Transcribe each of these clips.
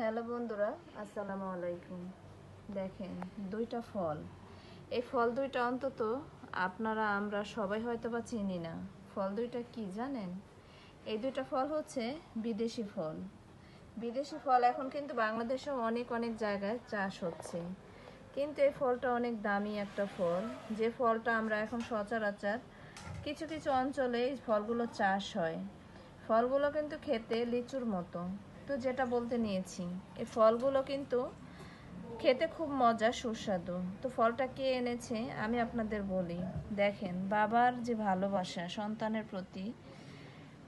Hello বন্ধুরা, আসসালামু আলাইকুম। দেখেন, দুইটা ফল। এই ফল দুইটা অন্তত আপনারা, আমরা সবাই হয়তো বা চিনি না। ফল দুইটা কি জানেন? এই দুইটা ফল হচ্ছে বিদেশি ফল। বিদেশি ফল এখন কিন্তু বাংলাদেশেও অনেক অনেক জায়গায় চাষ হচ্ছে। কিন্তু এই ফলটা অনেক দামি একটা ফল। যে ফলটা আমরা এখন সচরাচর কিছু কিছু অঞ্চলে এই ফলগুলো চাষ হয়। ফলগুলো কিন্তু খেতে লিচুর মতো। তো যেটা বলতে নিয়েছি এই ফলগুলো কিন্তু খেতে খুব মজা সুস্বাদু। তো ফলটা কে এনেছে, আমি আপনাদের বলি। দেখেন, বাবার যে ভালোবাসা, সন্তানের প্রতি,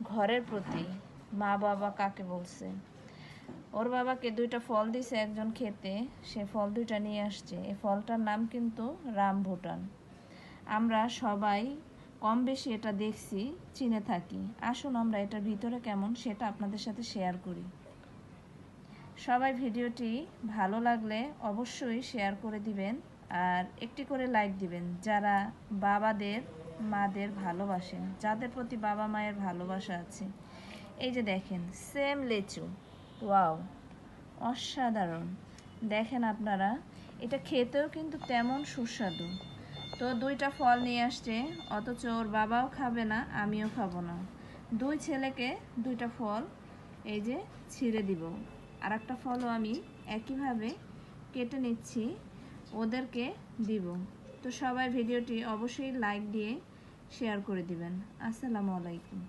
ঘরের প্রতি, মা বাবা কাকে বলছে? ওর বাবাকে দুইটা ফল দিছে একজন খেতে, সে ফল দুইটা নিয়ে আসছে। এই ফলটার নাম কিন্তু রাম ভুটান। আমরা সবাই কম বেশি এটা দেখছি, চিনে থাকি। আসুন আমরা এটার ভিতরে কেমন সেটা আপনাদের সাথে শেয়ার করি। সবাই ভিডিওটি ভালো লাগলে অবশ্যই শেয়ার করে দিবেন আর একটি করে লাইক দিবেন যারা বাবাদের, মাদের ভালোবাসেন, যাদের প্রতি বাবা মায়ের ভালোবাসা আছে। এই যে দেখেন সেম লেচু। ওয়াও অসাধারণ। দেখেন আপনারা, এটা খেতেও কিন্তু তেমন সুস্বাদু। তো দুইটা ফল নিয়ে আসছে, অথচ ওর বাবাও খাবে না, আমিও খাব না। দুই ছেলেকে দুইটা ফল এই যে ছিঁড়ে দিব। আর একটা ফলও আমি। একইভাবে কেটে নিচ্ছি। ওদেরকে দিব। তো সবাই ভিডিওটি অবশ্যই লাইক দিয়ে শেয়ার করে দিবেন। আসসালামু আলাইকুম।